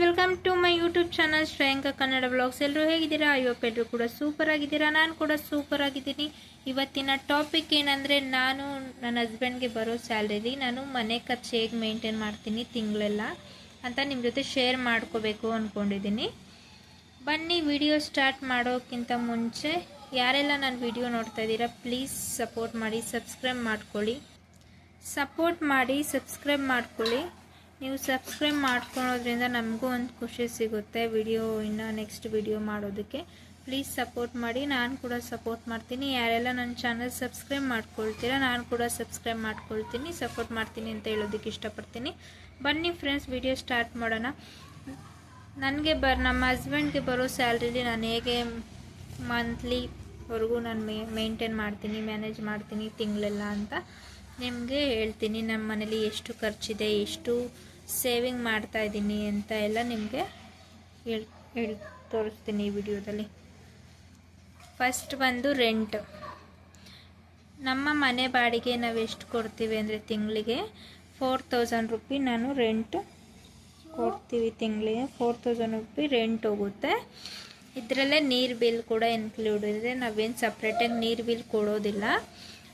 Welcome to my YouTube channel Shreyanka Kannada vlogs ಎಲ್ಲರೂ ಹೇಗಿದ್ದೀರಾ? ಎಲ್ಲರೂ ಕೂಡ ಸೂಪರ್ ಆಗಿದ್ದೀರಾ? ನಾನು ಕೂಡ ಸೂಪರ್ ಆಗಿದ್ದೀನಿ. ಇವತ್ತಿನ ಟಾಪಿಕ್ ಏನಂದರೆ, ನಾನು ನನ್ನ ಹಸ್ಬೆಂಡ್ಗೆ ಬರೋ ಸ್ಯಾಲ್ರಿಲಿ ನಾನು ಮನೆ ಖರ್ಚು ಹೇಗೆ ಮೇಂಟೈನ್ ಮಾಡ್ತೀನಿ ತಿಂಗಳೆಲ್ಲ ಅಂತ ನಿಮ್ಮ ಜೊತೆ ಶೇರ್ ಮಾಡ್ಕೋಬೇಕು ಅಂದ್ಕೊಂಡಿದ್ದೀನಿ ಬನ್ನಿ ವಿಡಿಯೋ ಸ್ಟಾರ್ಟ್ ಮಾಡೋಕ್ಕಿಂತ ಮುಂಚೆ, ಯಾರೆಲ್ಲ ನಾನು ವಿಡಿಯೋ ನೋಡ್ತಾ ಇದ್ದೀರಾ ಪ್ಲೀಸ್ ಸಪೋರ್ಟ್ ಮಾಡಿ ಸಬ್ಸ್ಕ್ರೈಬ್ ಮಾಡ್ಕೊಳ್ಳಿ. ಸಪೋರ್ಟ್ ಮಾಡಿ ಸಬ್ಸ್ಕ್ರೈಬ್ ಮಾಡ್ಕೊಳ್ಳಿ. ನೀವು ಸಬ್ಸ್ಕ್ರೈಬ್ ಮಾಡ್ಕೊಳೋದ್ರಿಂದ ನಮಗೂ ಒಂದು ಖುಷಿ ಸಿಗುತ್ತೆ ವಿಡಿಯೋ ಇನ್ನು ನೆಕ್ಸ್ಟ್ ವಿಡಿಯೋ ಮಾಡೋದಕ್ಕೆ. ಪ್ಲೀಸ್ ಸಪೋರ್ಟ್ ಮಾಡಿ, ನಾನು ಕೂಡ ಸಪೋರ್ಟ್ ಮಾಡ್ತೀನಿ. ಯಾರೆಲ್ಲ ನನ್ನ ಚಾನಲ್ ಸಬ್ಸ್ಕ್ರೈಬ್ ಮಾಡ್ಕೊಳ್ತೀರಾ, ನಾನು ಕೂಡ ಸಬ್ಸ್ಕ್ರೈಬ್ ಮಾಡ್ಕೊಳ್ತೀನಿ ಸಪೋರ್ಟ್ ಮಾಡ್ತೀನಿ ಅಂತ ಹೇಳೋದಕ್ಕೆ ಇಷ್ಟಪಡ್ತೀನಿ. ಬನ್ನಿ ಫ್ರೆಂಡ್ಸ್ ವಿಡಿಯೋ ಸ್ಟಾರ್ಟ್ ಮಾಡೋಣ. ನನಗೆ ಬರ್ ನಮ್ಮ ಹಸ್ಬೆಂಡ್ಗೆ ಬರೋ ಸ್ಯಾಲ್ರಿಲಿ ನಾನು ಹೇಗೆ ಮಂತ್ಲಿವರೆಗೂ ನಾನು ಮೇ ಮೇಂಟೈನ್ ಮಾಡ್ತೀನಿ ಮ್ಯಾನೇಜ್ ಮಾಡ್ತೀನಿ ತಿಂಗಳೆಲ್ಲ ಅಂತ. ನಿಮಗೆ ಹೇಳ್ತೀನಿ ನಮ್ಮ ಮನೇಲಿ ಎಷ್ಟು ಖರ್ಚಿದೆ, ಎಷ್ಟು ಸೇವಿಂಗ್ ಮಾಡ್ತಾ ಇದ್ದೀನಿ ಅಂತ ಎಲ್ಲ ನಿಮಗೆ ಹೇಳಿ ಹೇಳಿ ತೋರಿಸ್ತೀನಿ ಈ ವಿಡಿಯೋದಲ್ಲಿ. ಫಸ್ಟ್ ಬಂದು ರೆಂಟ್ ನಮ್ಮ ಮನೆ ಬಾಡಿಗೆ ನಾವು ಎಷ್ಟು ಕೊಡ್ತೀವಿ ಅಂದರೆ ತಿಂಗಳಿಗೆ ಫೋರ್ ತೌಸಂಡ್ ರುಪಿ ನಾನು ರೆಂಟ್ ಕೊಡ್ತೀವಿ ತಿಂಗಳಿಗೆ. ಫೋರ್ ತೌಸಂಡ್ ರುಪಿ ರೆಂಟ್ ಹೋಗುತ್ತೆ. ಇದರಲ್ಲೇ ನೀರು ಬಿಲ್ ಕೂಡ ಇನ್ಕ್ಲೂಡ್ ಇದೆ. ನಾವೇನು ಸಪ್ರೇಟಾಗಿ ನೀರು ಬಿಲ್ ಕೊಡೋದಿಲ್ಲ.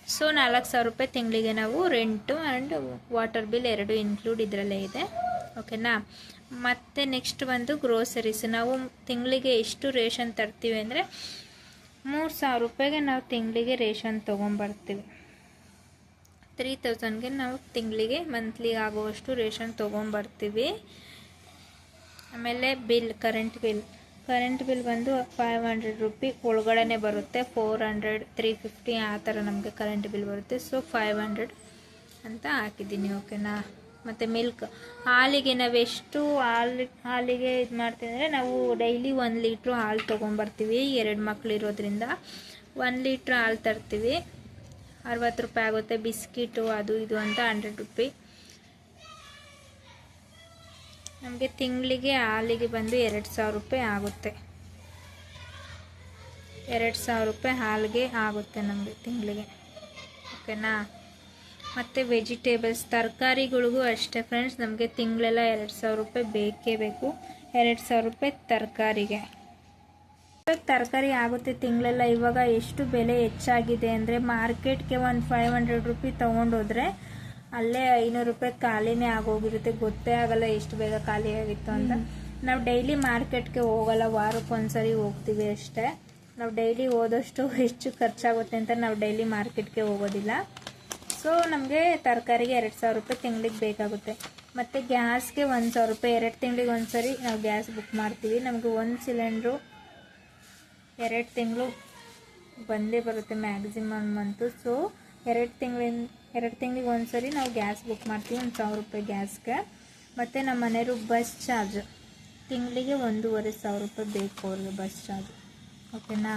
ಸೊ ನಾಲ್ಕು ಸಾವಿರ ರೂಪಾಯಿ ತಿಂಗಳಿಗೆ ನಾವು ರೆಂಟು ಆ್ಯಂಡ್ ವಾಟರ್ ಬಿಲ್ ಎರಡು ಇನ್ಕ್ಲೂಡ್ ಇದರಲ್ಲೇ ಇದೆ. ಓಕೆನಾ ಮತ್ತು ನೆಕ್ಸ್ಟ್ ಬಂದು ಗ್ರೋಸರೀಸ್ ನಾವು ತಿಂಗಳಿಗೆ ಎಷ್ಟು ರೇಷನ್ ತರ್ತೀವಿ ಅಂದರೆ ಮೂರು ಸಾವಿರ ರೂಪಾಯಿಗೆ ನಾವು ತಿಂಗಳಿಗೆ ರೇಷನ್ ತೊಗೊಂಬರ್ತೀವಿ. ತ್ರೀ ತೌಸಂಡ್ಗೆ ನಾವು ತಿಂಗಳಿಗೆ ಮಂತ್ಲಿ ಆಗುವಷ್ಟು ರೇಷನ್ ತೊಗೊಂಬರ್ತೀವಿ. ಆಮೇಲೆ bill current bill current bill ಬಂದು ಫೈವ್ ಹಂಡ್ರೆಡ್ ರುಪಿ ಒಳಗಡೆ ಬರುತ್ತೆ. ಫೋರ್ ಹಂಡ್ರೆಡ್ ತ್ರೀ ಫಿಫ್ಟಿ ಆ ಥರ ನಮಗೆ ಕರೆಂಟ್ ಬಿಲ್ ಬರುತ್ತೆ. ಸೊ ಫೈವ್ ಹಂಡ್ರೆಡ್ ಅಂತ ಹಾಕಿದ್ದೀನಿ ಓಕೆನಾ ಮತ್ತು ಮಿಲ್ಕ್ ಹಾಲಿಗೆ ನಾವು ಎಷ್ಟು ಹಾಲು, ಹಾಲಿಗೆ ಇದು ಮಾಡ್ತೀವಿ ನಾವು ಡೈಲಿ ಒಂದು ಲೀಟ್ರು ಹಾಲು ತೊಗೊಂಬರ್ತೀವಿ. ಎರಡು ಮಕ್ಳು ಇರೋದ್ರಿಂದ ಒಂದು ಲೀಟ್ರ್ ಹಾಲು ತರ್ತೀವಿ. ಅರವತ್ತು ರೂಪಾಯಿ ಆಗುತ್ತೆ. ಬಿಸ್ಕಿಟು, ಅದು, ಇದು ಅಂತ ಹಂಡ್ರೆಡ್ ರುಪಿ ನಮಗೆ ತಿಂಗಳಿಗೆ ಹಾಲಿಗೆ ಬಂದು ಎರಡು ಸಾವಿರ ರೂಪಾಯಿ ಆಗುತ್ತೆ. ಎರಡು ಸಾವಿರ ರೂಪಾಯಿ ಹಾಲಿಗೆ ಆಗುತ್ತೆ ನಮಗೆ ತಿಂಗಳಿಗೆ. ಓಕೆನಾ? ಮತ್ತು ವೆಜಿಟೇಬಲ್ಸ್, ತರಕಾರಿಗಳಿಗೂ ಅಷ್ಟೇ ಫ್ರೆಂಡ್ಸ್ ನಮಗೆ ತಿಂಗಳೆಲ್ಲ ಎರಡು ಸಾವಿರ ರೂಪಾಯಿ ಬೇಕೇ ಬೇಕು. ಎರಡು ಸಾವಿರ ರೂಪಾಯಿ ತರಕಾರಿಗೆ. ತರಕಾರಿ ಆಗುತ್ತೆ ತಿಂಗಳೆಲ್ಲ. ಇವಾಗ ಎಷ್ಟು ಬೆಲೆ ಹೆಚ್ಚಾಗಿದೆ ಅಂದರೆ ಮಾರ್ಕೆಟ್ಗೆ ಒಂದು ಫೈವ್ ಹಂಡ್ರೆಡ್ ರುಪಿ ತೊಗೊಂಡೋದ್ರೆ ಅಲ್ಲೇ ಐನೂರು ರೂಪಾಯಿ ಖಾಲಿನೇ ಆಗೋಗಿರುತ್ತೆ. ಗೊತ್ತೇ ಆಗಲ್ಲ ಎಷ್ಟು ಬೇಗ ಖಾಲಿ ಆಗಿತ್ತು ಅಂತ. ನಾವು ಡೈಲಿ ಮಾರ್ಕೆಟ್ಗೆ ಹೋಗಲ್ಲ ವಾರಕ್ಕೊಂದ್ಸರಿ ಹೋಗ್ತೀವಿ ಅಷ್ಟೇ. ನಾವು ಡೈಲಿ ಹೋದಷ್ಟು ಹೆಚ್ಚು ಖರ್ಚಾಗುತ್ತೆ ಅಂತ ನಾವು ಡೈಲಿ ಮಾರ್ಕೆಟ್ಗೆ ಹೋಗೋದಿಲ್ಲ. ಸೊ ನಮಗೆ ತರಕಾರಿಗೆ ಎರಡು ಸಾವಿರ ರೂಪಾಯಿ ತಿಂಗಳಿಗೆ ಬೇಕಾಗುತ್ತೆ. ಮತ್ತು ಗ್ಯಾಸ್ಗೆ ಒಂದು ಸಾವಿರ ರೂಪಾಯಿ ಎರಡು ತಿಂಗಳಿಗೆ ಒಂದು ಸರಿ ನಾವು ಗ್ಯಾಸ್ ಬುಕ್ ಮಾಡ್ತೀವಿ. ನಮಗೆ ಒಂದು ಸಿಲಿಂಡ್ರು ಎರಡು ತಿಂಗಳು ಬಂದೇ ಬರುತ್ತೆ ಮ್ಯಾಕ್ಸಿಮಮ್ ಮಂತು ಸೊ ಎರಡು ತಿಂಗಳಿಂದ ಎರಡು ತಿಂಗಳಿಗೆ ಒಂದು ಸರಿ ನಾವು ಗ್ಯಾಸ್ ಬುಕ್ ಮಾಡ್ತೀವಿ, ಒಂದು ಸಾವಿರ ರೂಪಾಯಿ ಗ್ಯಾಸ್ಗೆ. ಮತ್ತು ನಮ್ಮ ಮನೆಯವರು ಬಸ್ ಚಾರ್ಜ್. ತಿಂಗಳಿಗೆ ಒಂದೂವರೆ ಸಾವಿರ ರೂಪಾಯಿ ಬೇಕು ಅವ್ರಿಗೆ ಬಸ್ ಚಾರ್ಜ್. ಓಕೆನಾ?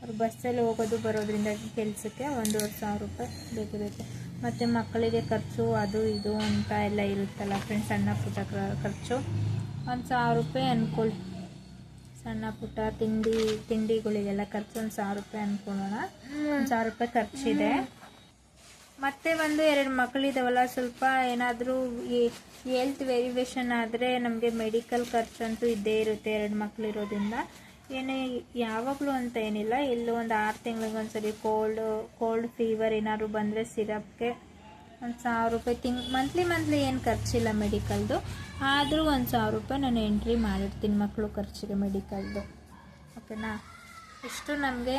ಅವ್ರು ಬಸ್ಸಲ್ಲಿ ಹೋಗೋದು, ಬರೋದ್ರಿಂದ ಕೆಲಸಕ್ಕೆ ಒಂದೂವರೆ ಸಾವಿರ ರೂಪಾಯಿ ಬೇಕಿರುತ್ತೆ ಮತ್ತು ಮಕ್ಕಳಿಗೆ ಖರ್ಚು, ಅದು ಇದು ಅಂತ ಎಲ್ಲ ಇರುತ್ತಲ್ಲ ಫ್ರೆಂಡ್ಸ್ ಸಣ್ಣ ಪುಟ್ಟ ಖರ್ಚು. ಒಂದು ಸಾವಿರ ರೂಪಾಯಿ ಅಂದ್ಕೊಳ್ಳಿ ಸಣ್ಣ ಪುಟ್ಟ ತಿಂಡಿ, ತಿಂಡಿಗಳಿಗೆಲ್ಲ ಖರ್ಚು ಒಂದು ಸಾವಿರ ರೂಪಾಯಿ ಅಂದ್ಕೊಳ್ಳೋಣ ಒಂದು ಸಾವಿರ ರೂಪಾಯಿ ಖರ್ಚಿದೆ. ಮತ್ತೆ ಒಂದು ಎರಡು ಮಕ್ಕಳಿದಾವಲ್ಲ ಸ್ವಲ್ಪ ಏನಾದರೂ ಹೆಲ್ತ್ ವೆರಿವೇಷನ್ ಆದರೆ ನಮಗೆ ಮೆಡಿಕಲ್ ಖರ್ಚಂತೂ ಇದ್ದೇ ಇರುತ್ತೆ ಎರಡು ಮಕ್ಕಳು ಇರೋದ್ರಿಂದ ಏನೇ ಯಾವಾಗಲೂ ಅಂತ ಏನಿಲ್ಲ, ಎಲ್ಲೋ ಒಂದು ಆರು ತಿಂಗಳಿಗೆ ಒಂದ್ಸರಿ ಕೋಲ್ಡ್ ಕೋಲ್ಡ್ ಫೀವರ್ ಏನಾದ್ರು ಬಂದರೆ ಸಿರಪ್ಗೆ ಒಂದು ಸಾವಿರ ರೂಪಾಯಿ ತಿಂಗ್ ಮಂತ್ಲಿ ಮಂತ್ಲಿ ಏನು ಖರ್ಚಿಲ್ಲ ಮೆಡಿಕಲ್ದು ಆದರೂ ಒಂದು ಸಾವಿರ ರೂಪಾಯಿ ನಾನು ಎಂಟ್ರಿ ಮಾಡಿರ್ತೀನಿ ಮಕ್ಕಳು ಖರ್ಚಿಗೆ ಮೆಡಿಕಲ್ದು ಓಕೆನಾ ಇಷ್ಟು ನಮಗೆ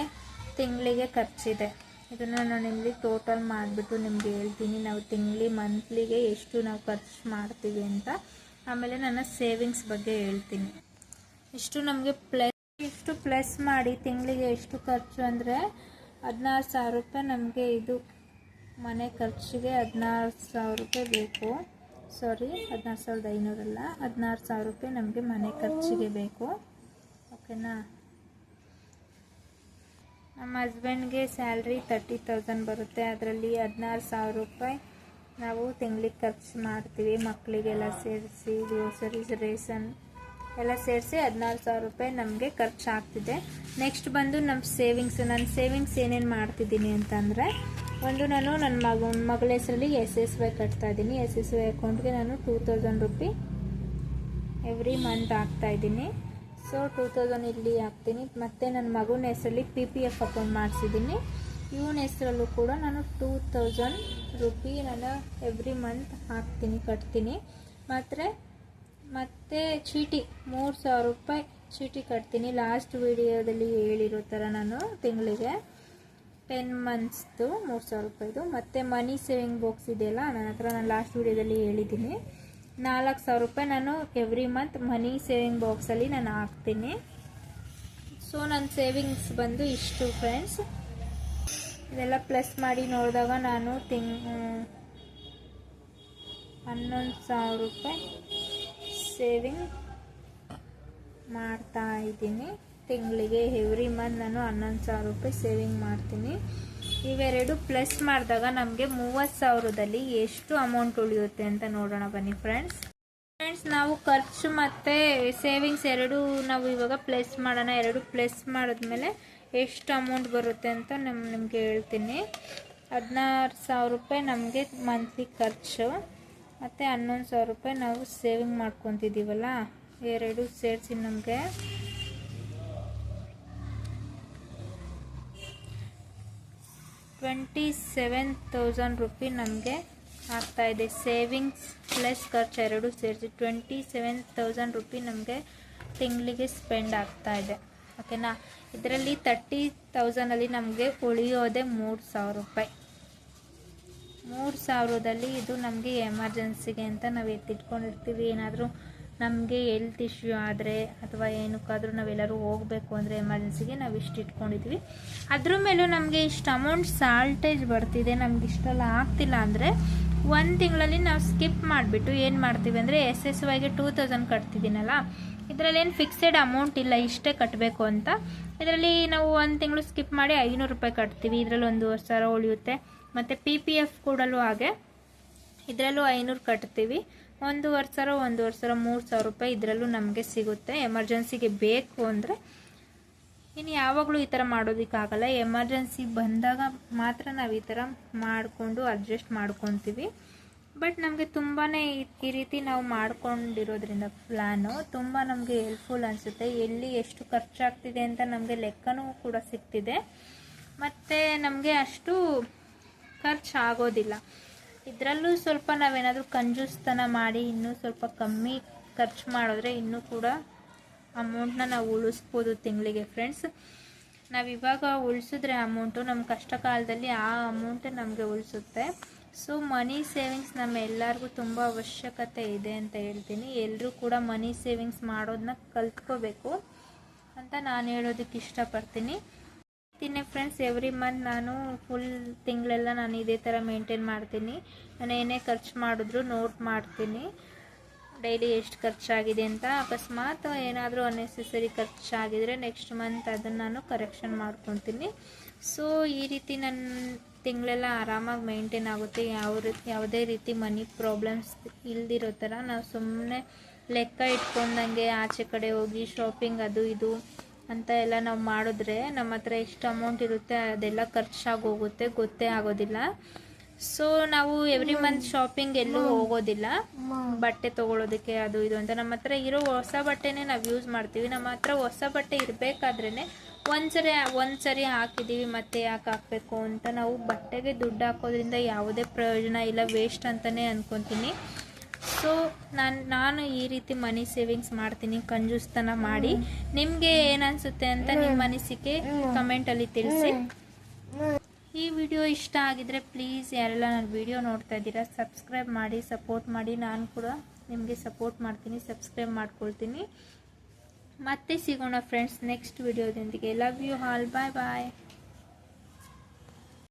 ತಿಂಗಳಿಗೆ ಖರ್ಚಿದೆ. ಇದನ್ನು ನಾನು ನಿಮಗೆ ಟೋಟಲ್ ಮಾಡಿಬಿಟ್ಟು ನಿಮಗೆ ಹೇಳ್ತೀನಿ. ನಾವು ತಿಂಗ್ಳಿ ಮಂತ್ಲಿಗೆ ಎಷ್ಟು ನಾವು ಖರ್ಚು ಮಾಡ್ತೀವಿ ಅಂತ. ಆಮೇಲೆ ನನ್ನ ಸೇವಿಂಗ್ಸ್ ಬಗ್ಗೆ ಹೇಳ್ತೀನಿ. ಇಷ್ಟು ನಮಗೆ ಪ್ಲಸ್ ಇಷ್ಟು ಪ್ಲಸ್ ಮಾಡಿ ತಿಂಗಳಿಗೆ ಎಷ್ಟು ಖರ್ಚು ಅಂದರೆ ಹದಿನಾರು ಸಾವಿರ ರೂಪಾಯಿ ನಮಗೆ ಇದು ಮನೆ ಖರ್ಚಿಗೆ ಹದಿನಾರು ಸಾವಿರ ರೂಪಾಯಿ ಬೇಕು. ಸಾರಿ ಹದಿನಾರು ಸಾವಿರದ ಐನೂರಲ್ಲ. ಹದಿನಾರು ಸಾವಿರ ರೂಪಾಯಿ ನಮಗೆ ಮನೆ ಖರ್ಚಿಗೆ ಬೇಕು. ಓಕೆನಾ ನಮ್ಮ ಹಸ್ಬೆಂಡ್ಗೆ ಸ್ಯಾಲ್ರಿ ತರ್ಟಿ ತೌಸಂಡ್ ಬರುತ್ತೆ. ಅದರಲ್ಲಿ ಹದಿನಾರು ಸಾವಿರ ರೂಪಾಯಿ ನಾವು ತಿಂಗಳಿಗೆ ಖರ್ಚು ಮಾಡ್ತೀವಿ. ಮಕ್ಕಳಿಗೆಲ್ಲ ಸೇರಿಸಿ ಗ್ರೋಸರೀಸ್ ರೇಷನ್ ಎಲ್ಲ ಸೇರಿಸಿ ಹದಿನಾರು ಸಾವಿರ ರೂಪಾಯಿ ನಮಗೆ ಖರ್ಚು ಆಗ್ತಿದೆ. ನೆಕ್ಸ್ಟ್ ಬಂದು ನಮ್ಮ ಸೇವಿಂಗ್ಸ್ ನನ್ನ ಸೇವಿಂಗ್ಸ್ ಏನೇನು ಮಾಡ್ತಿದ್ದೀನಿ ಅಂತಂದರೆ, ಒಂದು ನಾನು ನನ್ನ ಮಗ, ಮಗಳ ಹೆಸರಲ್ಲಿ ಎಸ್ ಎಸ್ ವೈ ಕಟ್ತಾ ಇದ್ದೀನಿ. ಎಸ್ ಎಸ್ ವೈ ಅಕೌಂಟ್ಗೆ ನಾನು two thousand rupee every month ಹಾಕ್ತಾ ಇದ್ದೀನಿ. ಸೊ ಟೂ ತೌಸಂಡ್ ಇಲ್ಲಿ ಹಾಕ್ತೀನಿ. ಮತ್ತು ನನ್ನ ಮಗನ ಹೆಸರಲ್ಲಿ ಪಿ ಪಿ ಎಫ್ ಅಕೌಂಟ್ ಮಾಡಿಸಿದ್ದೀನಿ ಇವನ ಹೆಸರಲ್ಲೂ ಕೂಡ ನಾನು ಟೂ ತೌಸಂಡ್ ರುಪಿ ನಾನು ಎವ್ರಿ ಮಂತ್ ಹಾಕ್ತೀನಿ, ಕಟ್ತೀನಿ. ಮಾತ್ರ ಮತ್ತು ಚೀಟಿ, ಮೂರು ಸಾವಿರ ರೂಪಾಯಿ ಚೀಟಿ ಕಟ್ತೀನಿ. ಲಾಸ್ಟ್ ವಿಡಿಯೋದಲ್ಲಿ ಹೇಳಿರೋ ಥರ ನಾನು ತಿಂಗಳಿಗೆ ಟೆನ್ ಮಂತ್ಸ್ದು ಮೂರು ಸಾವಿರ ರೂಪಾಯಿದು. ಮತ್ತು ಮನಿ ಸೇವಿಂಗ್ ಬಾಕ್ಸ್ ಇದೆಯಲ್ಲ, ನನ್ನ ಹತ್ರ ನಾನು ಲಾಸ್ಟ್ ವಿಡಿಯೋದಲ್ಲಿ ಹೇಳಿದ್ದೀನಿ. ನಾಲ್ಕು ಸಾವಿರ ರೂಪಾಯಿ ನಾನು ಎವ್ರಿ ಮಂತ್ ಮನಿ ಸೇವಿಂಗ್ ಬಾಕ್ಸಲ್ಲಿ ನಾನು ಹಾಕ್ತೀನಿ. ಸೊ ನನ್ನ ಸೇವಿಂಗ್ಸ್ ಬಂದು ಇಷ್ಟು ಫ್ರೆಂಡ್ಸ್ ಇದೆಲ್ಲ ಪ್ಲಸ್ ಮಾಡಿ ನೋಡಿದಾಗ ನಾನು ತಿಂಗ್ ಹನ್ನೊಂದು ಸಾವಿರ ರೂಪಾಯಿ ಸೇವಿಂಗ್ ಮಾಡ್ತಾ ಇದ್ದೀನಿ. ತಿಂಗಳಿಗೆ ಎವ್ರಿ ಮಂತ್ ನಾನು ಹನ್ನೊಂದು ಸಾವಿರ ರೂಪಾಯಿ ಸೇವಿಂಗ್ ಮಾಡ್ತೀನಿ. ಇವೆರಡು ಪ್ಲಸ್ ಮಾಡಿದಾಗ ನಮಗೆ ಮೂವತ್ತು ಸಾವಿರದಲ್ಲಿ ಎಷ್ಟು ಅಮೌಂಟ್ ಉಳಿಯುತ್ತೆ ಅಂತ ನೋಡೋಣ ಬನ್ನಿ ಫ್ರೆಂಡ್ಸ್. ಫ್ರೆಂಡ್ಸ್, ನಾವು ಖರ್ಚು ಮತ್ತು ಸೇವಿಂಗ್ಸ್ ಎರಡು ನಾವು ಇವಾಗ ಪ್ಲಸ್ ಮಾಡೋಣ. ಎರಡು ಪ್ಲಸ್ ಮಾಡಿದ್ಮೇಲೆ ಎಷ್ಟು ಅಮೌಂಟ್ ಬರುತ್ತೆ ಅಂತ ನಮ್, ನಿಮಗೆ ಹೇಳ್ತೀನಿ. ಹದಿನಾರು ಸಾವಿರ ರೂಪಾಯಿ ನಮಗೆ ಮಂತ್ಲಿ ಖರ್ಚು. ಮತ್ತು ಹನ್ನೊಂದು ಸಾವಿರ ರೂಪಾಯಿ ನಾವು ಸೇವಿಂಗ್ ಮಾಡ್ಕೊತಿದ್ದೀವಲ್ಲ, ಎರಡು ಸೇರಿಸಿ ನಮಗೆ ಟ್ವೆಂಟಿ ಸೆವೆನ್ ತೌಸಂಡ್ ರುಪಿ ನಮಗೆ ಆಗ್ತಾಯಿದೆ ಸೇವಿಂಗ್ಸ್ ಪ್ಲಸ್ ಖರ್ಚು ಎರಡು ಸೇರಿಸಿ ಟ್ವೆಂಟಿ ಸೆವೆನ್ ತೌಸಂಡ್ ರುಪಿ ನಮಗೆ ತಿಂಗಳಿಗೆ ಸ್ಪೆಂಡ್ ಆಗ್ತಾ ಇದೆ. ಓಕೆನಾ ಇದರಲ್ಲಿ ತರ್ಟಿ ತೌಸಂಡಲ್ಲಿ ನಮಗೆ ಉಳಿಯೋದೆ ಮೂರು ಸಾವಿರ ರೂಪಾಯಿ. ಮೂರು ಸಾವಿರದಲ್ಲಿ ಇದು ನಮಗೆ ಎಮರ್ಜೆನ್ಸಿಗೆ ಅಂತ ನಾವು ಎತ್ತಿಟ್ಕೊಂಡಿರ್ತೀವಿ. ಏನಾದರೂ ನಮಗೆ ಹೆಲ್ತ್ ಇಶ್ಯೂ ಆದರೆ ಅಥವಾ ಏನಕ್ಕಾದರೂ ನಾವೆಲ್ಲರೂ ಹೋಗಬೇಕು ಅಂದರೆ ಎಮರ್ಜೆನ್ಸಿಗೆ ನಾವು ಇಷ್ಟು ಇಟ್ಕೊಂಡಿದ್ವಿ. ಅದ್ರ ಮೇಲೂ ನಮಗೆ ಇಷ್ಟು ಅಮೌಂಟ್ ಸಾಲ್ಟೇಜ್ ಬರ್ತಿದೆ, ನಮ್ಗೆ ಇಷ್ಟೆಲ್ಲ ಆಗ್ತಿಲ್ಲ ಅಂದರೆ ಒಂದು ತಿಂಗಳಲ್ಲಿ ನಾವು ಸ್ಕಿಪ್ ಮಾಡಿಬಿಟ್ಟು ಏನು ಮಾಡ್ತೀವಿ ಅಂದರೆ ಎಸ್ ಎಸ್ ವೈಗೆ ಟೂ ತೌಸಂಡ್ ಕಟ್ತಿದ್ದೀನಲ್ಲ, ಇದರಲ್ಲಿ ಏನು ಫಿಕ್ಸೆಡ್ ಅಮೌಂಟ್ ಇಲ್ಲ, ಇಷ್ಟೇ ಕಟ್ಟಬೇಕು ಅಂತ. ಇದರಲ್ಲಿ ನಾವು ಒಂದು ತಿಂಗಳು ಸ್ಕಿಪ್ ಮಾಡಿ ಐನೂರು ರೂಪಾಯಿ ಕಟ್ತೀವಿ, ಇದರಲ್ಲಿ ಒಂದೂವರೆ ಸಾವಿರ ಉಳಿಯುತ್ತೆ ಮತ್ತು ಪಿ ಪಿ ಎಫ್ ಕೂಡಲೂ ಹಾಗೆ, ಇದರಲ್ಲೂ ಐನೂರು ಕಟ್ತೀವಿ. ಒಂದೂವರೆ ಸಾವಿರ ಒಂದೂವರೆ ಸಾವಿರ ಮೂರು ಸಾವಿರ ರೂಪಾಯಿ ಇದರಲ್ಲೂ ನಮಗೆ ಸಿಗುತ್ತೆ. ಎಮರ್ಜೆನ್ಸಿಗೆ ಬೇಕು ಅಂದರೆ ಇನ್ನು ಯಾವಾಗಲೂ ಈ ಥರ ಮಾಡೋದಕ್ಕಾಗಲ್ಲ. ಎಮರ್ಜೆನ್ಸಿ ಬಂದಾಗ ಮಾತ್ರ ನಾವು ಈ ಥರ ಮಾಡಿಕೊಂಡು ಅಡ್ಜಸ್ಟ್ ಮಾಡ್ಕೊತೀವಿ. ಬಟ್ ನಮಗೆ ತುಂಬಾ ಈ ರೀತಿ ನಾವು ಮಾಡ್ಕೊಂಡಿರೋದ್ರಿಂದ ಪ್ಲ್ಯಾನು ತುಂಬ ನಮಗೆ ಹೆಲ್ಪ್ಫುಲ್ ಅನಿಸುತ್ತೆ. ಎಲ್ಲಿ ಎಷ್ಟು ಖರ್ಚಾಗ್ತಿದೆ ಅಂತ ನಮಗೆ ಲೆಕ್ಕನೂ ಕೂಡ ಸಿಗ್ತಿದೆ. ಮತ್ತು ನಮಗೆ ಅಷ್ಟು ಖರ್ಚು ಆಗೋದಿಲ್ಲ ಇದರಲ್ಲೂ ಸ್ವಲ್ಪ ನಾವೇನಾದರೂ ಕಂಜೂಸ್ತನ ಮಾಡಿ ಇನ್ನೂ ಸ್ವಲ್ಪ ಕಮ್ಮಿ ಖರ್ಚು ಮಾಡಿದ್ರೆ ಇನ್ನೂ ಕೂಡ ಅಮೌಂಟ್ನ ನಾವು ಉಳಿಸ್ಬೋದು ತಿಂಗಳಿಗೆ ಫ್ರೆಂಡ್ಸ್. ನಾವು ಇವಾಗ ಉಳಿಸಿದ್ರೆ ಅಮೌಂಟು ನಮ್ಮ ಕಷ್ಟ ಕಾಲದಲ್ಲಿ ಆ ಅಮೌಂಟೇ ನಮಗೆ ಉಳಿಸುತ್ತೆ. ಸೊ ಮನಿ ಸೇವಿಂಗ್ಸ್ ನಮ್ಮ ಎಲ್ಲರಿಗೂ ತುಂಬ ಅವಶ್ಯಕತೆ ಇದೆ ಅಂತ ಹೇಳ್ತೀನಿ. ಎಲ್ಲರೂ ಕೂಡ ಮನಿ ಸೇವಿಂಗ್ಸ್ ಮಾಡೋದನ್ನ ಕಲ್ತ್ಕೋಬೇಕು ಅಂತ ನಾನು ಹೇಳೋದಕ್ಕೆ ಇಷ್ಟಪಡ್ತೀನಿ. ತಿನ್ನೆ ಫ್ರೆಂಡ್ಸ್ ಎವ್ರಿ ಮಂತ್ ನಾನು ಫುಲ್ ತಿಂಗಳೆಲ್ಲ ನಾನು ಇದೇ ಥರ ಮೇಂಟೈನ್ ಮಾಡ್ತೀನಿ. ನಾನು ಏನೇ ಖರ್ಚು ಮಾಡಿದ್ರು ನೋಟ್ ಮಾಡ್ತೀನಿ. ಡೈಲಿ ಎಷ್ಟು ಖರ್ಚಾಗಿದೆ ಅಂತ ಅಕಸ್ಮಾತ್ ಏನಾದರೂ ಅನ್ನೆಸೆಸರಿ ಖರ್ಚಾಗಿದ್ರೆ ನೆಕ್ಸ್ಟ್ ಮಂತ್ ಅದನ್ನು ನಾನು ಕರೆಕ್ಷನ್ ಮಾಡ್ಕೊತೀನಿ. ಸೊ ಈ ರೀತಿ ನನ್ನ ತಿಂಗಳೆಲ್ಲ ಆರಾಮಾಗಿ ಮೇಂಟೈನ್ ಆಗುತ್ತೆ. ಯಾವ ರೀತಿ ಯಾವುದೇ ರೀತಿ ಮನಿ ಪ್ರಾಬ್ಲಮ್ಸ್ ಇಲ್ದಿರೋ ಥರ ನಾವು ಸುಮ್ಮನೆ ಲೆಕ್ಕ ಇಟ್ಕೊಂಡಂಗೆ ಆಚೆ ಕಡೆ ಹೋಗಿ ಶಾಪಿಂಗ್ ಅದು ಇದು ಅಂತ ಎಲ್ಲ ನಾವು ಮಾಡಿದ್ರೆ ನಮ್ಮ ಹತ್ರ ಎಷ್ಟು ಅಮೌಂಟ್ ಇರುತ್ತೆ ಅದೆಲ್ಲ ಖರ್ಚಾಗಿ ಹೋಗುತ್ತೆ ಗೊತ್ತೇ ಆಗೋದಿಲ್ಲ. ಸೊ ನಾವು ಎವ್ರಿ ಮಂತ್ ಶಾಪಿಂಗ್ ಎಲ್ಲೂ ಹೋಗೋದಿಲ್ಲ. ಬಟ್ಟೆ ತೊಗೊಳೋದಕ್ಕೆ ಅದು ಇದು ಅಂತ. ನಮ್ಮ ಹತ್ರ ಇರೋ ಹೊಸ ಬಟ್ಟೆನೇ ನಾವು ಯೂಸ್ ಮಾಡ್ತೀವಿ. ನಮ್ಮ ಹತ್ರ ಹೊಸ ಬಟ್ಟೆ ಇರಬೇಕಾದ್ರೇ ಒಂದ್ಸರಿ ಒಂದ್ಸರಿ ಹಾಕಿದ್ದೀವಿ ಮತ್ತೆ ಯಾಕೆ ಹಾಕಬೇಕು ಅಂತ. ನಾವು ಬಟ್ಟೆಗೆ ದುಡ್ಡು ಹಾಕೋದ್ರಿಂದ ಯಾವುದೇ ಪ್ರಯೋಜನ ಇಲ್ಲ ವೇಸ್ಟ್ ಅಂತಲೇ ಅನ್ಕೊತೀನಿ. ಸೊ ನಾನು ನಾನು ಈ ರೀತಿ ಮನಿ ಸೇವಿಂಗ್ಸ್ ಮಾಡ್ತೀನಿ ಕಂಜೂಸ್ತನ ಮಾಡಿ. ನಿಮಗೆ ಏನನ್ಸುತ್ತೆ ಅಂತ ನಿಮ್ಮ ಅನಿಸಿಕೆ ಕಮೆಂಟಲ್ಲಿ ತಿಳಿಸಿ. ಈ ವಿಡಿಯೋ ಇಷ್ಟ ಆಗಿದ್ರೆ ಪ್ಲೀಸ್ ಯಾರೆಲ್ಲ ನನ್ನ ವಿಡಿಯೋ ನೋಡ್ತಾ ಇದ್ದೀರಾ ಸಬ್ಸ್ಕ್ರೈಬ್ ಮಾಡಿ ಸಪೋರ್ಟ್ ಮಾಡಿ. ನಾನು ಕೂಡ ನಿಮಗೆ ಸಪೋರ್ಟ್ ಮಾಡ್ತೀನಿ ಸಬ್ಸ್ಕ್ರೈಬ್ ಮಾಡ್ಕೊಳ್ತೀನಿ. ಮತ್ತೆ ಸಿಗೋಣ friends next ವಿಡಿಯೋದೊಂದಿಗೆ. Love you all bye bye